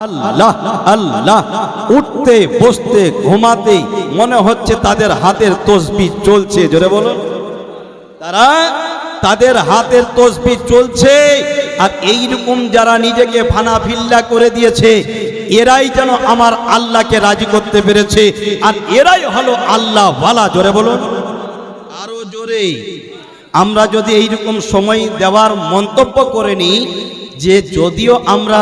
আল্লাহ আল্লাহ, উঠতে, বসতে, ঘুমাতে, মনে হচ্ছে তাদের হাতের তসবি চলছে। জোরে বলুন। তারা তাদের হাতের তসবি চলছে, আর এই রকম যারা নিজেকে ফানা ফিল্লা করে দিয়েছে, এরাই যেন আমার আল্লাহকে রাজি করতে পেরেছে, আর এরাই হলো আল্লাহ ওয়ালা জোরে বলুন। আরও জোরে। আমরা যদি এইরকম সময় দেওয়ার মন্তব্য করে নিই যে যদিও আমরা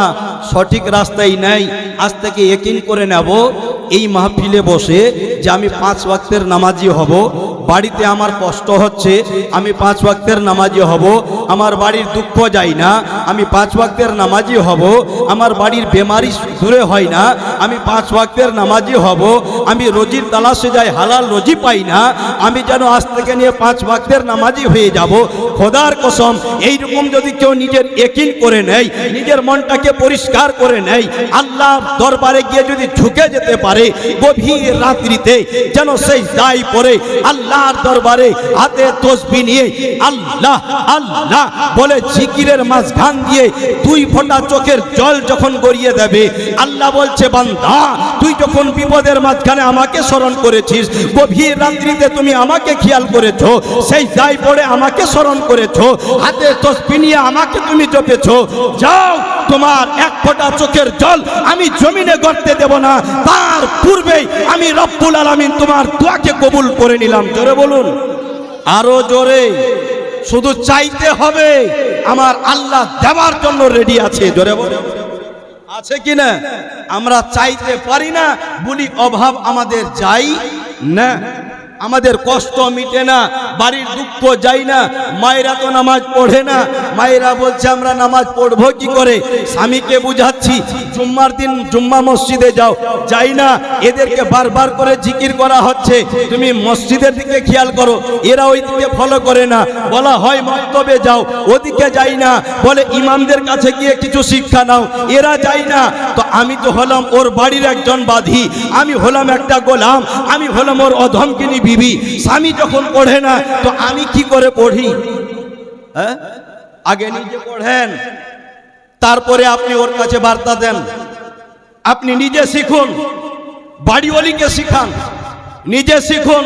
সঠিক রাস্তায় নাই, আজ থেকে একিন করে নেব, এই মাহফিলে বসে যে আমি পাঁচ ওয়াক্তের নামাজি হব বাড়িতে আমার কষ্ট হচ্ছে, আমি পাঁচ ওয়াক্তের নামাজি হব, আমার বাড়ির দুঃখ যাই না, আমি পাঁচ ওয়াক্তের নামাজি হব, আমার বাড়ির বেমারি দূরে হয় না, আমি পাঁচ ওয়াক্তের নামাজি হব, আমি রোজির তালাশে যাই, হালাল রোজি পাই না, আমি যেন আজ থেকে নিয়ে পাঁচ ওয়াক্তের নামাজি হয়ে যাব। খোদার কসম, এইরকম যদি কেউ নিজের একিন করে নেয়, নিজের মনটাকে পরিষ্কার করে নেয় আল্লাহ দরবারে গিয়ে যদি ঝুঁকে যেতে পারে, গভীর রাত্রিতে যেন সেই দায় পরে আল্লাহর দরবারে হাতে তসবি নিয়ে আল্লাহ আল্লাহ বলে জিকিরের মাঝখান দিয়ে দুই ফোঁটা চোখের জল যখন গড়িয়ে দেবে, আল্লাহ বলছে, বান্দা, তুই যখন বিপদের মাঝখানে আমাকে স্মরণ করেছিস, গভীর রাত্রিতে তুমি আমাকে খেয়াল করেছ, সেই দায় পড়ে আমাকে স্মরণ করেছ, হাতে তসবি নিয়ে আমাকে তুমি জপেছো, যাও তোমার এক ফোঁটা চোখের জল আমি জমিনে গড়তে দেব না। তার পূর্বেই আমি রব্বুল আলামিন তোমার দোয়াকে কবুল করে নিলাম। জোরে বলুন। আরও জোরে। শুধু চাইতে হবে আমার আল্লাহ দেওয়ার জন্য রেডি আছে। জোরে বলুন। আছে কি না? আমরা চাইতে পারি না, বলি অভাব আমাদের যাই না। আমাদের কষ্ট মিটে না, বাড়ির দুঃখ যাই না, মায়েরা তো নামাজ পড়ে না। মায়েরা বলছে, আমরা নামাজ পড়ব কি করে? স্বামীকে বুঝাচ্ছি, জুম্মার দিন জুম্মা মসজিদে যাও। যাই না, এদেরকে বারবার করে জিকির করা হচ্ছে। তুমি মসজিদের দিকে খেয়াল করো, এরা ওই দিকে ফলো করে না। বলা হয়, মক্তবে যাও। ওদিকে যাই না, বলে, ইমামদের কাছে গিয়ে কিছু শিক্ষা নাও। এরা যাই না। তো আমি তো হলাম ওর বাড়ির একজন বাধি, আমি হলাম একটা গোলাম, আমি হলাম ওর অধমকিনী বিবি, স্বামী যখন পড়ে না, তো আমি কি করে পড়ি? হ্যাঁ? আগে নিজে পড়েন, তারপরে আপনি ওর কাছে বার্তা দেন। আপনি নিজে শিখুন, বাড়িওয়ালিকে শিখান, নিজে শিখুন,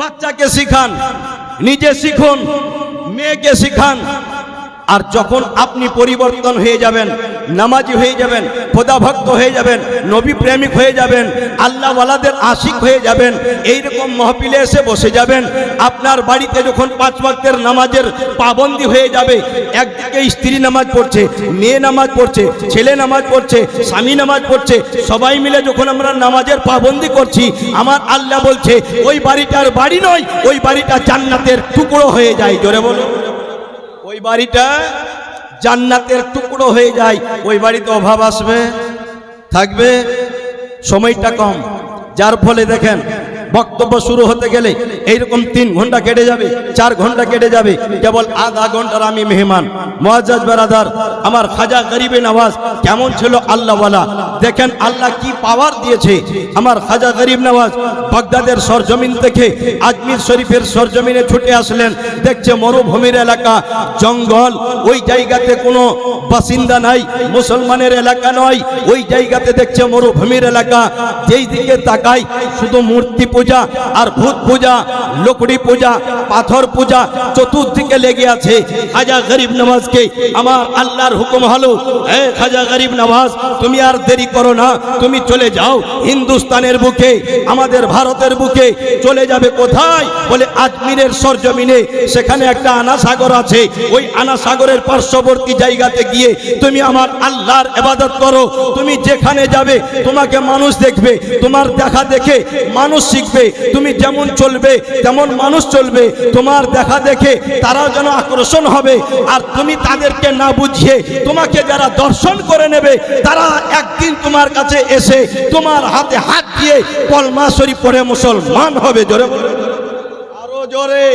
বাচ্চাকে শিখান, নিজে শিখুন, মেয়েকে শিখান আর যখন আপনি পরিবর্তন হয়ে যাবেন, নামাজি হয়ে যাবেন খোদা ভক্ত হয়ে যাবেন, নবী প্রেমিক হয়ে যাবেন আল্লাহওয়ালাদের আশিক হয়ে যাবেন এই রকম মহফিলে এসে বসে যাবেন, আপনার বাড়িতে যখন পাঁচ ওয়াক্তের নামাজের পাবন্দি হয়ে যাবে, একদিকে স্ত্রী নামাজ পড়ছে, মেয়ে নামাজ পড়ছে, ছেলে নামাজ পড়ছে, স্বামী নামাজ পড়ছে, সবাই মিলে যখন আমরা নামাজের পাবন্দি করছি, আমার আল্লাহ বলছে, ওই বাড়িটার বাড়ি নয়, ওই বাড়িটা জান্নাতের টুকরো হয়ে যায়। জোরে বলো ওই বাড়িটা জান্নাতের টুকরো হয়ে যায়, ওই বাড়িতে অভাব আসবে, থাকবে, সময়টা কম। যার ফলে দেখেন বক্তব্য শুরু হতে গেলে এইরকম তিন ঘণ্টা কেটে যাবে, চার ঘণ্টা কেটে যাবে। কেবল আধা ঘণ্টার আমি মেহমান। মহাজাজ বেরাদার, আমার খাজা গরিবে নওয়াজ কেমন ছিল আল্লাহওয়ালা। দেখেন আল্লাহ কি পাওয়ার দিয়েছে। আমার খাজা গরিব নওয়াজ বাগদাদের সরজমিন থেকে আজমির শরীফের সরজমিনে ছুটে আসলেন। দেখছে মরুভূমির এলাকা, জঙ্গল, ওই জায়গাতে কোনো বাসিন্দা নাই, মুসলমানের এলাকা নয়। ওই জায়গাতে দেখছে মরুভূমির এলাকা। যেই দিকে তাকাই, শুধু মূর্তি পূজা আর ভূত পূজা, লোকড়ি পূজা, পাথর পূজা চতুর্দিকে লেগে আছে। খাজা গরিব নওয়াজকে আমার আল্লাহর হুকুম হলো, এ খাজা গরিব নওয়াজ তুমি আর দেরি করো না, তুমি চলে যাও। হিন্দুস্তানের বুকে, আমাদের ভারতের বুকে চলে যাবে কোথায়? বলে আজমিরের সরজমিনে সেখানে একটা আনা সাগর আছে। ওই আনা সাগরের পার্শ্ববর্তী জায়গাতে গিয়ে তুমি আমার আল্লাহর এবাদত করো। তুমি যেখানে যাবে, তোমাকে মানুষ দেখবে। তোমার দেখা দেখে মানুষ শিখবে। তুমি যেমন চলবে, তেমন মানুষ চলবে। তোমার দেখা দেখে তারাও যেন আকর্ষণ হবে। আর তুমি তাদেরকে না বুঝিয়ে তোমাকে যারা দর্শন করে নেবে, তারা একদিন তোমার কাছে এসে তোমার হাতে হাত দিয়ে কলমা পরে মুসলমান হবে। জোরে আরও জোরে।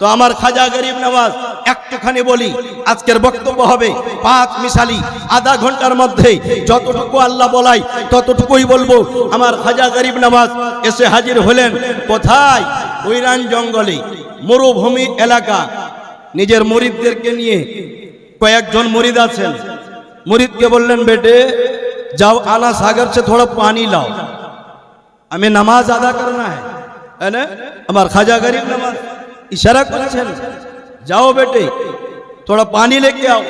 তো আমার খাজা গরিব নামাজ একটুখানি বলি, আজকের বক্তব্য হবে পাঁচ মিশালি, আধা ঘণ্টার মধ্যে যতটুকু আল্লাহ বলাই ততটুকুই বলব। আমার খাজা গরিব নামাজ এসে হাজির হলেন কোথায়? ওইরান জঙ্গলে, মরুভূমি এলাকা। নিজের মরিদদেরকে নিয়ে কয়েকজন মরিদ আছেন। মরিদকে বললেন, বেটে, যাও আনা সাগর সে থোড়া পানি লাও। আমি নামাজ আদা করনা হ্যাঁ আমার খাজা গরিব নামাজ ইশারা করেছেন, যাও বেটে, তোরা পানি লেগে আও,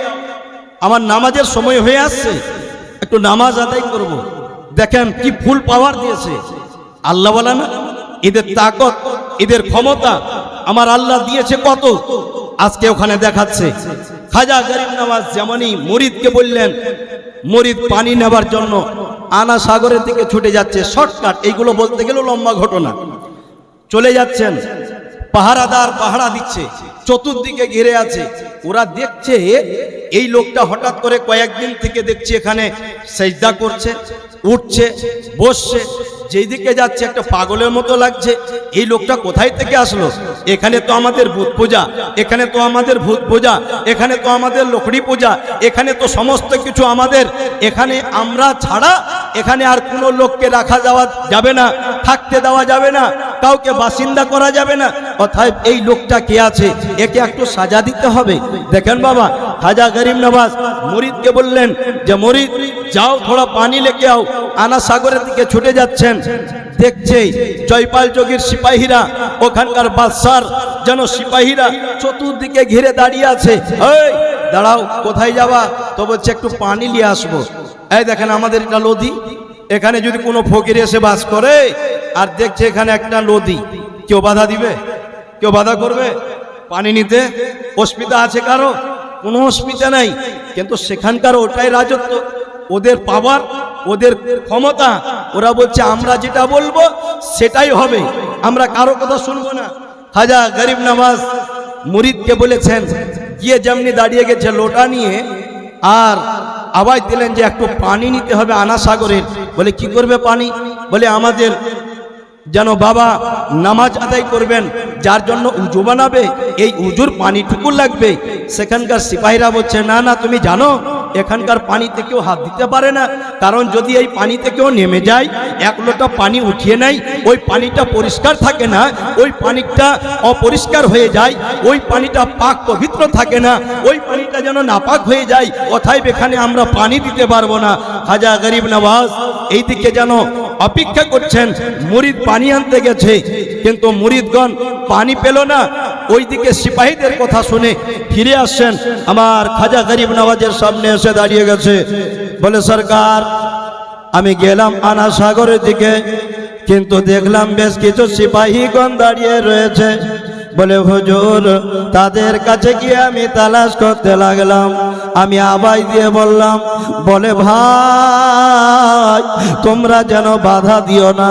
আমার নামাজের সময় হয়ে আসছে, একটু নামাজ আদায় করব। দেখেন কি ফুল পাওয়ার দিয়েছে। আল্লাহ বলা না, এদের তাকত, এদের ক্ষমতা, আমার আল্লাহ দিয়েছে কত? আজকে ওখানে দেখাচ্ছে, খাজা গরিব নামাজ যেমনই মরিদকে বললেন, মরিদ পানি নেবার জন্য আনা সাগরের দিকে ছুটে যাচ্ছে, শর্টকাট, এইগুলো বলতে গেলেও লম্বা ঘটনা। চলে যাচ্ছেন পাহারাদার পাহারা দিচ্ছে, চতুর্দিকে ঘিরে আছে। ওরা দেখছে, এই লোকটা হঠাৎ করে কয়েকদিন থেকে দেখছি এখানে সেজদা করছে, উঠছে, বসছে। যেই দিকে যাচ্ছে একটা পাগলের মতো লাগছে। এই লোকটা কোথায় থেকে আসলো? এখানে তো আমাদের ভূত পূজা, এখানে তো আমাদের ভূত পূজা, এখানে তো আমাদের লকড়ি পূজা, এখানে তো সমস্ত কিছু আমাদের। এখানে আমরা ছাড়া এখানে আর কোনো লোককে রাখা যাওয়া যাবে না, থাকতে দেওয়া যাবে না, কাউকে বাসিন্দা করা যাবে না। অর্থাৎ এই লোকটা কে আছে? একে একটু সাজা দিতে হবে। দেখেন বাবা, খাজা গরিব নওয়াজ মরিদকে বললেন যে, মরিদ যাও, থোড়া পানি লেকে আও। আনা সাগরের দিকে ছুটে যাচ্ছেন। দেখছে জয়পাল যোগীর সিপাহীরা, ওখানকার বাদশার যেন সিপাহীরা চতুর্দিকে ঘিরে দাঁড়িয়ে আছে। এই, দাঁড়াও, কোথায় যাবা? তো বলছে, একটু পানি নিয়ে আসব। এই দেখেন আমাদের এটা নদী এখানে যদি কোনো ফকির এসে বাস করে, আর দেখছে এখানে একটা নদী কেউ বাধা দিবে? কেউ বাধা করবে? পানি নিতে? অসুবিধা আছে কারও? কোনো অসুবিধা নাই। কিন্তু সেখানকার ওটাই রাজত্ব। ওদের পাওয়ার, ওদের ক্ষমতা, ওরা বলছে, আমরা যেটা বলব, সেটাই হবে। আমরা কারও কথা শুনব না। হাজা গরিব নামাজ মুরিদকে বলেছেন, গিয়ে যেমনি দাঁড়িয়ে গেছে লোটা নিয়ে, আর আওয়াজ দিলেন যে একটু পানি নিতে হবে আনা সাগরের বলে, কি করবে পানি? বলে, আমাদের যেন বাবা নামাজ আদায় করবেন, যার জন্য উজু বানাবে, এই উজুর পানিটুকু লাগবে। সেখানকার সিপাহীরা বলছে, না না, তুমি জানো এখানকার পানিতে কেউ হাত দিতে পারে না। কারণ যদি এই পানিতে কেউ নেমে যায়, এক লোটা পানি উঠিয়ে নেয়, ওই পানিটা পরিষ্কার থাকে না, ওই পানিটা অপরিষ্কার হয়ে যায়, ওই পানিটা পাক পবিত্র থাকে না, ওই পানিটা যেন নাপাক হয়ে যায় অথায় এখানে আমরা পানি দিতে পারব না। খাজা গরিব নওয়াজ এইদিকে যেন অপেক্ষা করছেন, মুরিদ পানি আনতে গেছে, কিন্তু মুরিদগণ পানি পেল না। ওইদিকে সিপাহীদের কথা শুনে ফিরে আসছেন। আমার খাজা গরিব নওয়াজের সামনে এসে দাঁড়িয়ে গেছে। বলে, সরকার, আমি গেলাম আনা সাগরের দিকে, কিন্তু দেখলাম বেশ কিছু সিপাহীগণ দাঁড়িয়ে রয়েছে। বলে, হুজুর, তাদের কাছে গিয়ে আমি তালাশ করতে লাগলাম। আমি আবাই দিয়ে বললাম, বলে ভাই, তোমরা যেন বাধা দিও না,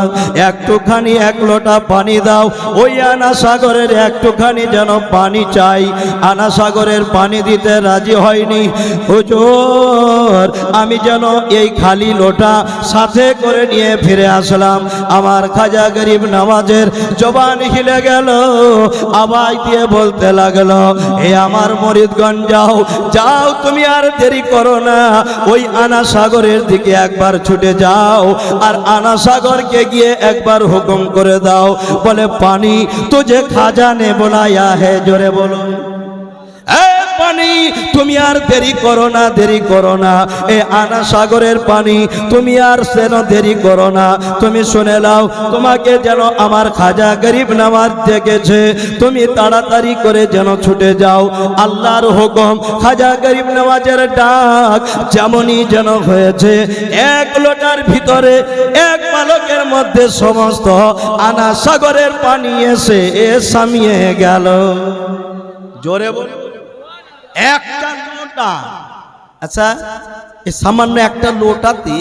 একটুখানি এক লোটা পানি দাও। ওই আনা সাগরের একটুখানি যেন পানি চাই। আনা সাগরের পানি দিতে রাজি হয়নি। হুজুর, আমি যেন এই খালি লোটা সাথে করে নিয়ে ফিরে আসলাম। আমার খাজা গরিব নামাজের জবান হিলে গেল। আবাই দিয়ে বলতে লাগল এ আমার মরিদগঞ্জ যাও যাও তুমি আর দেরি করো না। ওই আনা সাগরের দিকে একবার ছুটে যাও আর আনা সাগরকে গিয়ে একবার হুকুম করে দাও। বলে, পানি তুঝে খাজা নে না হে জোরে বলো। এ পানি, তুমি আর দেরি করো না, দেরি করো না। এ আনা সাগরের পানি, তুমি আর সেন দেরি করো না। তুমি শুনে নাও, তোমাকে যেন আমার খাজা গরিব নামাজ দেখেছে তুমি তাড়াতাড়ি করে যেন ছুটে যাও। আল্লাহর হুকুম, খাজা গরিব নামাজের ডাক যেমনই যেন হয়েছে। এক লোটার ভিতরে, এক বালকের মধ্যে সমস্ত আনা সাগরের পানি এসে এ সামিয়ে গেল। জোরে বলে। একটা লোটা। আচ্ছা এই সামান্য একটা লোটাতে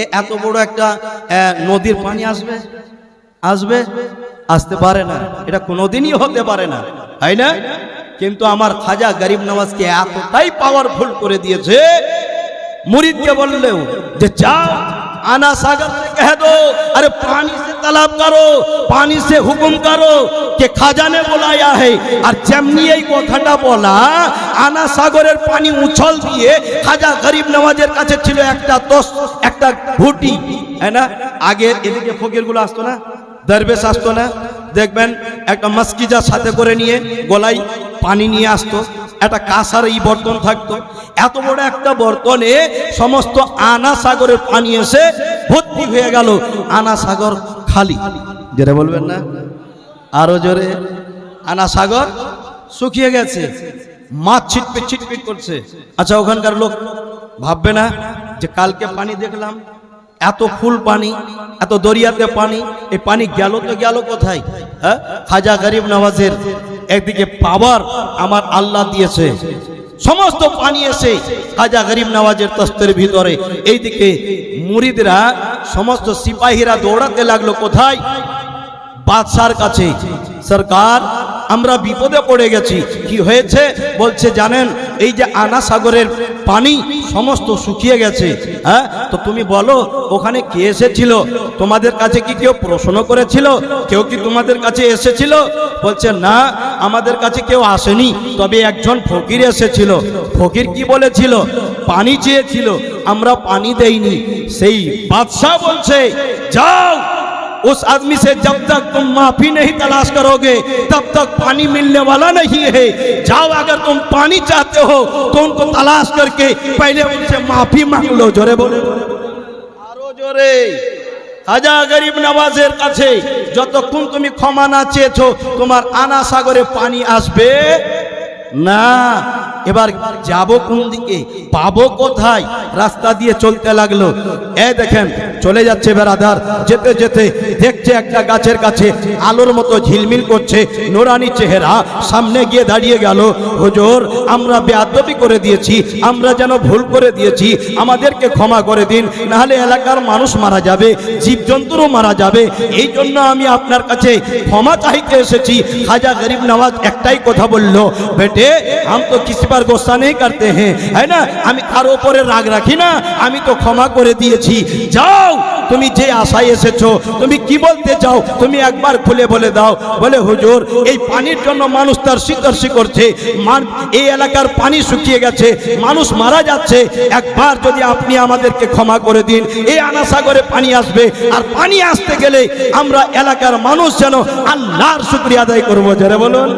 এ এত বড় একটা নদীর পানি আসবে? আসবে? আসতে পারে না। এটা কোনোদিনই হতে পারে না। তাই না? কিন্তু আমার খাজা গরিব নওয়াজকে এতটাই পাওয়ারফুল করে দিয়েছে, মুরিদকে বললেও যে চা आना सागर से कह दो अरे पानी से तालाब करो पानी से हुकुम करो कि খাজা ने बुलाया है আর যেমনি এই কথাটা বলা আনা সাগরের পানি উছল দিয়ে খাজা গরিব নওয়াজের কাছে ছিল একটা তোস একটা ঘুটি হ্যাঁ না আগে এদিকে ফকিরগুলো আসতো না দরবেশ আসতো না দেখবেন একটা মস্কিজা সাথে করে নিয়ে গলায় পানি নিয়ে আসতো একটা কাঁসার এই বর্তন থাকতো। এত বড় একটা বর্তনে সমস্ত আনা সাগরের পানি এসে ভর্তি হয়ে গেল। আনা সাগর খালি। যেটা বলবেন না? আরও জোরে। আনা সাগর শুকিয়ে গেছে। মাছ ছিটপিট ছিটপিট করছে। আচ্ছা ওখানকার লোক ভাববে না যে কালকে পানি দেখলাম। এত ফুল পানি, এত দরিয়াতে পানি। এই পানি গেল তো গেল কোথায়? হ্যাঁ? খাজা গরিব নওয়াজের একদিকে পাওয়ার আমার আল্লাহ দিয়েছে। সমস্ত পানি এসে খাজা গরিব নওয়াজের তস্তের ভিতরে। এইদিকে মুরিদরা, সমস্ত সিপাহীরা দৌড়াতে লাগল কোথায়? বাদশার কাছে। সরকার, আমরা বিপদে পড়ে গেছি। কি হয়েছে? বলছে, জানেন, এই যে আনা সাগরের পানি সমস্ত শুকিয়ে গেছে হ্যাঁ? তো তুমি বলো, ওখানে কে এসেছিল? তোমাদের কাছে কি কেউ প্রশ্ন করেছিল? কেউ কি তোমাদের কাছে এসেছিল? বলছে, না, আমাদের কাছে কেউ আসেনি। তবে একজন ফকির এসেছিল। ফকির কি বলেছিল? পানি চেয়েছিল, আমরা পানি দেইনি। সেই বাদশাহ বলছে, যাও उस आदमी से जब तक तुम माफी नहीं तलाश करोगे तब तक पानी मिलने वाला नहीं है जाओ अगर तुम पानी चाहते हो तो उनको तलाश करके पहले उनसे माफी मांग लो जोरे बोले আরো জোরে হাজা গরিব নওয়াজের কাছে যতক্ষণ তুমি ক্ষমা না চেয়েছো তোমার আনা সাগরে পানি আসবে না এবার যাব কোন দিকে পাবো কোথায় রাস্তা দিয়ে চলতে লাগলো এ দেখেন চলে যাচ্ছে বেড়াদার, যেতে যেতে দেখছে একটা গাছের কাছে আলোর মতো ঝিলমিল করছে, নোরানি চেহারা সামনে গিয়ে দাঁড়িয়ে গেল। হুজুর, আমরা বেআবি করে দিয়েছি, আমরা যেন ভুল করে দিয়েছি, আমাদেরকে ক্ষমা করে দিন, নাহলে এলাকার মানুষ মারা যাবে, জীবজন্তুরও মারা যাবে। এই জন্য আমি আপনার কাছে ক্ষমা চাইতে এসেছি। খাজা গরিব নওয়াজ একটাই কথা বলল, বেটে আমি তো কিছু গোসা নেই করতে হ্যাঁ। হ্যাঁ না? আমি কারও উপরে রাগ রাখি না, আমি তো ক্ষমা করে দিয়েছি। যাও! দাও। তুমি যে আশায় এসেছ, তুমি কি বলতে চাও, তুমি একবার খুলে বলে দাও। বলে, হুজুর, এই পানির জন্য মানুষ তার শীতর্ষি করছে এই এলাকার পানি শুকিয়ে গেছে, মানুষ মারা যাচ্ছে। একবার যদি আপনি আমাদেরকে ক্ষমা করে দিন, এই আনাসাগরে পানি আসবে। আর পানি আসতে গেলে আমরা এলাকার মানুষ যেন আল্লাহর শুক্রিয়া আদায় করব। যারা বলুন।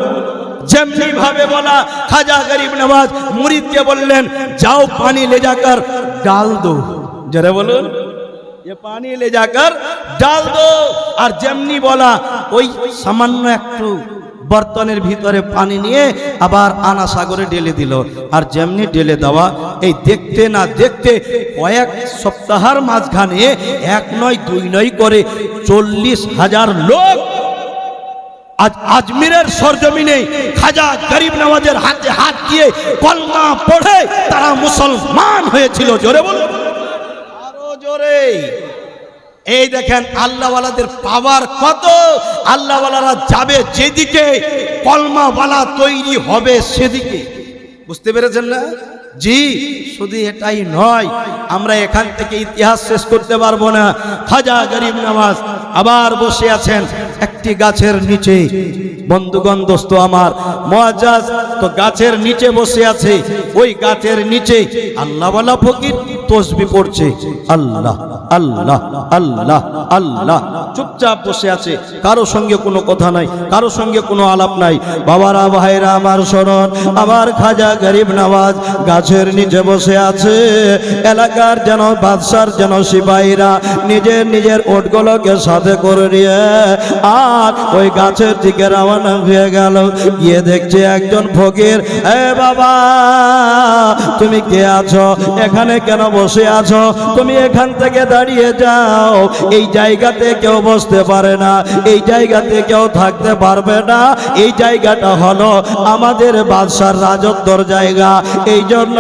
যেমনি ভাবে বলা, খাজা গরিব নওয়াজ মুরিদকে বললেন, যাও পানি লে যাকার ডাল দো। যারা বলুন। পানি এলে যাকার ডাল দো আর যেমনি বলা ওই সামান্য একটু বর্তনের ভিতরে পানি নিয়ে আবার আনা সাগরে ঢেলে দিল আর যেমনি ঢেলে দেওয়া এই দেখতে না দেখতে কয়েক সপ্তাহের মাঝখানে এক নয়, দুই নয় করে চল্লিশ হাজার লোক আজ আজমিরের সরজমিনে খাজা গরিব নামাজের হাতে হাত দিয়ে কলমা পড়ে তারা মুসলমান হয়েছিল। জোরে বলুন। জোরে। এই দেখেন আল্লাহওয়ালাদের পাওয়ার কত? আল্লাহওয়ালারা যাবে যেদিকে, কলমাওয়ালা তৈরি হবে সেদিকে। বুঝতে পেরেছেন না? জি, শুধু এটাই নয়, আমরা এখান থেকে ইতিহাস শেষ করতে পারব না। খাজা গরিব নামাজ আবার বসে আছেন একটি গাছের নিচে। বন্ধুগণ, দোস্ত আমার, মহাজাজ তো গাছের নিচে বসে আছে। ওই গাছের নিচে আল্লাহওয়ালা ফকির। তসবি পড়ছে। আল্লাহ আল্লাহ আল্লাহ আল্লাহ। চুপচাপ বসে আছে। কারও সঙ্গে কোনো কথা নাই, কারও সঙ্গে কোনো আলাপ নাই। বাবারা ভাইরা আমার শরণ, আমার খাজা গরিব নওয়াজ গাছের নিচে বসে আছে। এলাকার যেন বাদশার যেন সিপাহীরা নিজের নিজের ওটগুলোকে সাথে করে নিয়ে আর ওই গাছের দিকে রওনা হয়ে গেল। গিয়ে দেখছে একজন ফকির, এ বাবা, তুমি কে আছো? এখানে কেন বসে আছো, তুমি এখান থেকে দাঁড়িয়ে যাও। এই জায়গাতে কেউ বসতে পারে না, এই জায়গাতে কেউ থাকতে পারবে না। এই জায়গাটা হলো আমাদের বাদশার রাজত্বর জায়গা। এই জন্য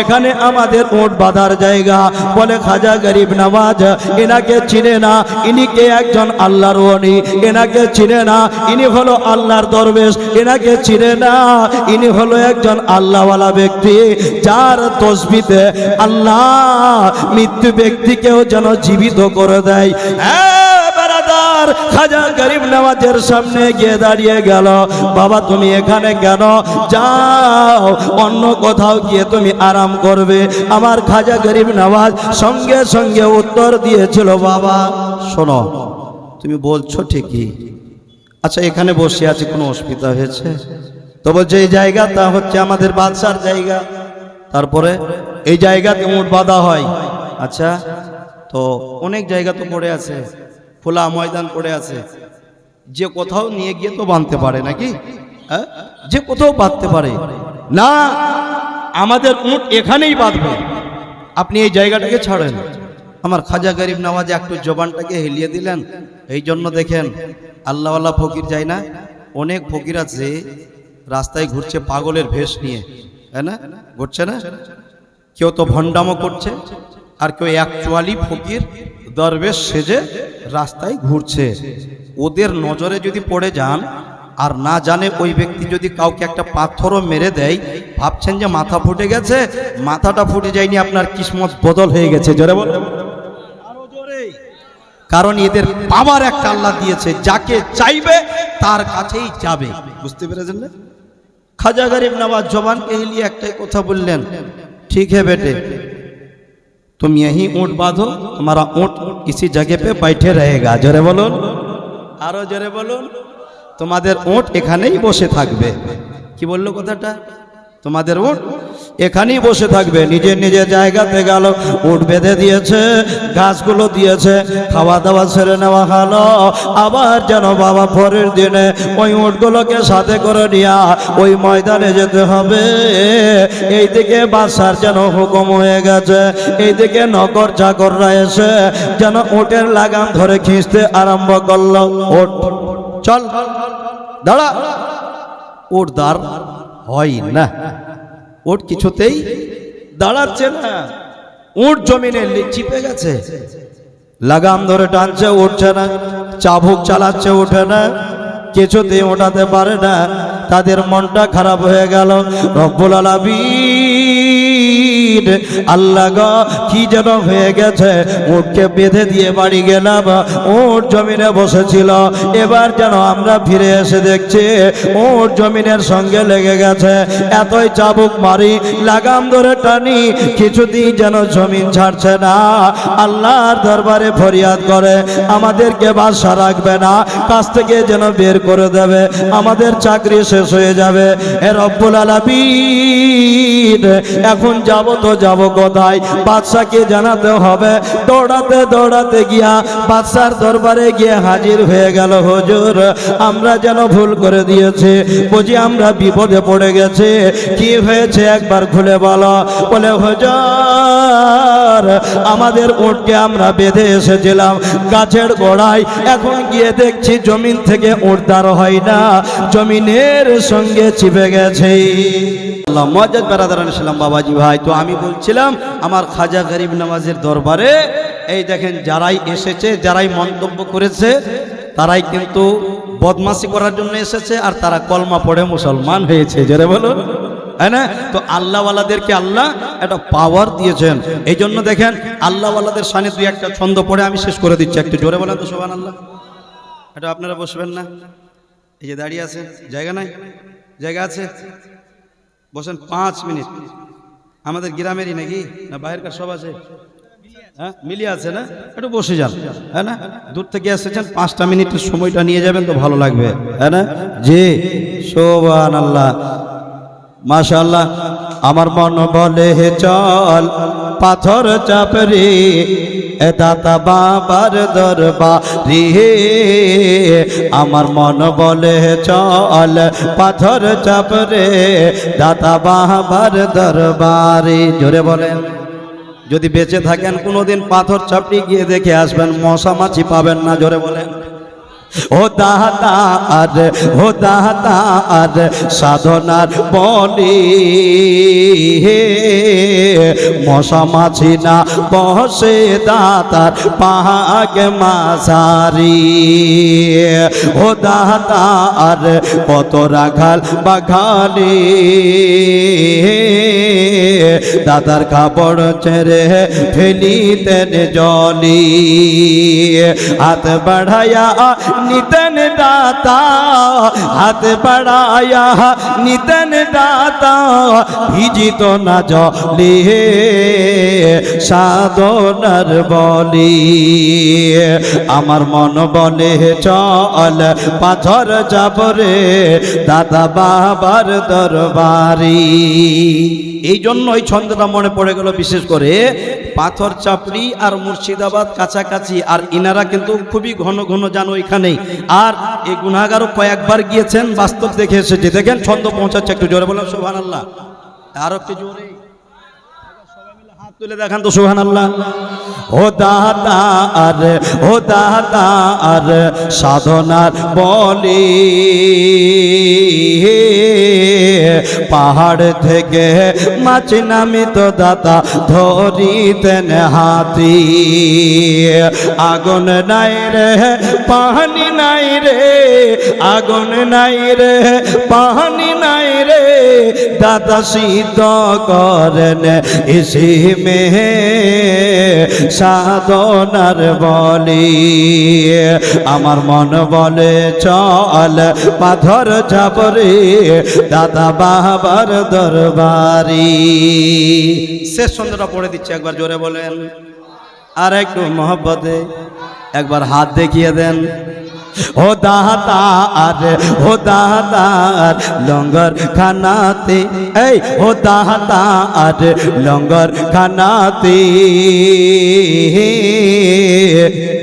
এখানে আমাদের উট বাঁধার জায়গা। বলে খাজা গরিব নামাজ, এনাকে চিনে না, ইনি কে একজন আল্লাহর ওনি এনাকে চিনে না, ইনি হলো আল্লাহর দরবেশ। এনাকে চিনে না, ইনি হলো একজন আল্লাহওয়ালা ব্যক্তি, যার তসবিতে আল্লাহ মৃত্যু ব্যক্তিকেও যেন জীবিত করে দেয়। গরিব সামনে গিয়ে দাঁড়িয়ে বাবা, তুমি এখানে অন্য কোথাও গিয়ে তুমি আরাম করবে। আমার খাজা গরিব নামাজ সঙ্গে সঙ্গে উত্তর দিয়েছিল, বাবা, শোনো, তুমি বলছো ঠিকই। আচ্ছা এখানে বসে আছে, কোনো অসুবিধা হয়েছে? তো বলছে, এই জায়গাটা হচ্ছে আমাদের বাদশার জায়গা। তারপরে এই জায়গাতে উঁট বাঁধা হয়। আচ্ছা তো অনেক জায়গা তো পড়ে আছে, খোলা ময়দান পড়ে আছে। যে কোথাও নিয়ে গিয়ে তো বাঁধতে পারে নাকি? হ্যাঁ? যে কোথাও বাঁধতে পারে। না, আমাদের উঁট এখানেই বাঁধবে। আপনি এই জায়গাটাকে ছাড়েন। আমার খাজা গরিব নামাজে একটু জবানটাকে হেলিয়ে দিলেন। এই জন্য দেখেন, আল্লাহওয়ালা ফকির যায় না। অনেক ফকির আছে, রাস্তায় ঘুরছে পাগলের ভেষ নিয়ে। তাই না ঘুরছে না? কেউ তো ভণ্ডামো করছে, আর কেউ অ্যাকচুয়ালি ফকির দরবেশ সেজে রাস্তায় ঘুরছে। ওদের নজরে যদি পড়ে যান, আর না জানে ওই ব্যক্তি যদি কাউকে একটা পাথরও মেরে দেয়, ভাবছেন যে মাথা ফুটে গেছে, মাথাটা ফুটে যায়নি, আপনার কিসমত বদল হয়ে গেছে। জোরে বল। কারণ এদের পাওয়ার একটা আল্লাহ দিয়েছে, যাকে চাইবে তার কাছেই যাবে। বুঝতে পেরেছেন না? খাজা গরিব নবাজ জবানকে হিলিয়ে একটাই কথা বললেন, ঠিক হে বেটে, তুমি यही ऊँट বাঁধো हमारा ऊँट इसी जगह पे বাইঠে রয়েগা। জোরে বলুন, আরও জোরে বলুন, তোমাদের ऊँट এখানেই বসে থাকবে। কি বলল কথাটা? তোমাদের ऊँट এখানেই বসে থাকবে, নিজের নিজের জায়গাতে গেল উঠ বেঁধে দিয়েছে, গাছগুলো দিয়েছে খাওয়া দাওয়া ছেড়ে নেওয়া হলো। আবার যেন বাবা পরের দিনে ওই উঠগুলোকে সাথে করে নিয়া ওই ময়দানে যেতে হবে। এইদিকে বাসার যেন হুকুম হয়ে গেছে, এইদিকে নগর চাকররা এসে যেন উটের লাগাম ধরে খিঁচতে আরম্ভ করল। ওট চল, দাঁড়া। ওর দাঁড় হয় না। ওট কিছুতেই দাঁড়াচ্ছে না। উট জমিনে চিপে গেছে। লাগাম ধরে টানছে, উঠছে না। চাবুক চালাচ্ছে ওঠে না। কিছুতে ওঠাতে পারে না। তাদের মনটা খারাপ হয়ে গেল। রব্বুল আলামিন। আল্লাহ গো, কি যেন হয়ে গেছে। উঠকে বেঁধে দিয়ে বাড়ি গেলাম। ওর জমিনে বসেছিল। এবার যেন আমরা ফিরে এসে দেখছি ওর জমিনের সঙ্গে লেগে গেছে। এতই চাবুক মারি, লাগাম ধরে টানি কিছুদিন যেন জমিন ছাড়ছে না। আল্লাহর দরবারে ফরিয়াদ করে, আমাদেরকে বাসা রাখবে না, কাছ থেকে যেন বের করে দেবে। আমাদের চাকরি শেষ হয়ে যাবে। এ রব্বুল আলামিন, এখন যাব তো যাব কোথায়? বাদশাকে জানাতে হবে। দৌড়াতে দৌড়াতে গিয়া বাদশার দরবারে গিয়ে হাজির হয়ে গেল, হুজুর, আমরা যেন ভুল করে দিয়েছি। বুঝি আমরা বিপদে পড়ে গেছি। কি হয়েছে একবার খুলে বলো। বলে, হুজুর, আমাদের উঠকে আমরা বেঁধে এসেছিলাম। গাছের গোড়ায় এখন গিয়ে দেখছি জমিন থেকে উঠদার হয় না। জমিনের সঙ্গে চিপে গেছে। আল্লাহ মজাদ বেড়াদারান ছিলাম বাবাজি ভাই, তো আমি বলছিলাম, আমার খাজা গরিব নামাজের দরবারে, এই দেখেন যারাই এসেছে, যারাই মন্তব্য করেছে, তারাই কিন্তু বদমাসি করার জন্য এসেছে, আর তারা কলমা পড়ে মুসলমান হয়েছে। জেরে বলো হ্যাঁ তো আল্লাহওয়ালাদেরকে আল্লাহ একটা পাওয়ার দিয়েছেন। এই জন্য দেখেন, আল্লাহওয়ালাদের সামনে দুই একটা ছন্দ পড়ে, আমি শেষ করে দিচ্ছি একটু। জোরে বলেন তো সোহান আল্লাহ এটা আপনারা বসবেন না? এই যে দাঁড়িয়ে আছে জায়গা নাই? জায়গা আছে? বসেন পাঁচ মিনিট। আমাদের গ্রামেরই নাকি? না, বাইরেকার সব আছে? হ্যাঁ মিলিয়ে আছে না? একটু বসে যান হ্যাঁ না? দূর থেকে এসেছেন, পাঁচটা মিনিটের সময়টা নিয়ে যাবেন তো ভালো লাগবে হ্যাঁ না? জি সোবান আল্লাহ মাশাল্লাহ আমার মন বলে, হে চল, পাথর চাপরে এ দাতা বাবার দরবারি আমার মন বলে চল, পাথর চাপরে দাতা বাবার দরবারি। জোরে বলেন, যদি বেঁচে থাকেন, কোনোদিন পাথর চাপড়ি গিয়ে দেখে আসবেন, মশা মাছি পাবেন না, জোরে বলেন। ও দাতা, আর ও দাতা, আর সাধনার বলি। মশা মাছি না বসে দাতার পাহাগ দাতা, আর কত রাখাল বাঘালি। দাদার কাপড় ছেড়ে ফেলিতেন জলি হাত বাড়াইয়া নিতেন দাতা, হাত বাড়ায়া নিতেন দাতা, ভিজিত না জলে, সাধনার বলি। আমার মন বলে, চল পাথর যাবরে দাদা বাবার দরবারি। এই জন্য এই ছন্দটা মনে পড়ে গেল বিশেষ করে পাথর চাপড়ি আর মুর্শিদাবাদ কাছাকাছি, আর ইনারা কিন্তু খুবই ঘন ঘন জানো এখানে আর এই গুনাগারও কয়েকবার গিয়েছেন, বাস্তব দেখে এসেছে। দেখেন, ছন্দ পৌঁছাচ্ছে একটু জোরে বলেন সোহান আল্লাহ আর একটু জোরে। হাত তুলে দেখান তো সোহান আল্লাহ ও দাদা, আর ও দাদা, আর সাধনার বলি। পাহাড় থেকে মাছ নামিত দাতা ধরিতেন হাতি। আগুন নাই রে, পাহানি নাই রে, আগুন নাই রে, পাহানি নাই রে, দাদা শীত করেন ইসি মে সাধনার বলি। আমার মন বলে, চল পাথর ঝাপরে দাদা বাবার দরবারি। শেষ সন্ধ্যাটা পড়ে দিচ্ছে, একবার জোরে বলেন। আর একটু মহব্বতে, একবার হাত দেখিয়ে দেন। ও দাহাতার ও দাহাতার লঙ্গর খানাতে এই, ও দাহাতার লঙ্গর খানাতে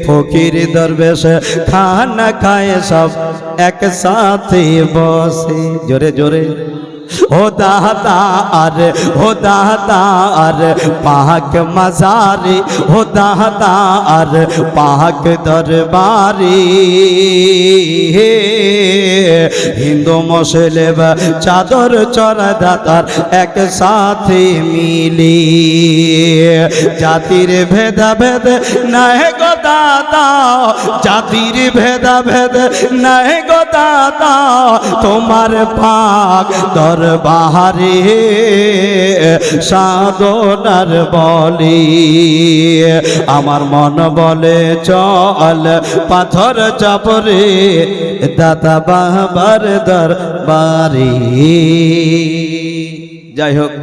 ফকির দরবেশ খানা খায় সব একসাথে বসে। জোরে জোরে। ও দাদা আর ও দাদা আর পাক মজারে, ও পাক দরবারে। হিন্দু মুসলিম, চাদর চড়া দাতার এক সাথে মিলি। জাতির ভেদা ভেদ নাই গো দাদা জাতির ভেদা ভেদ নাই গো দাদা তোমার পাক দরবারে সাধনার বলি। আমার মন বলে চল পাথর চাপরে দাদা বাবার দরবারে। যাই হোক।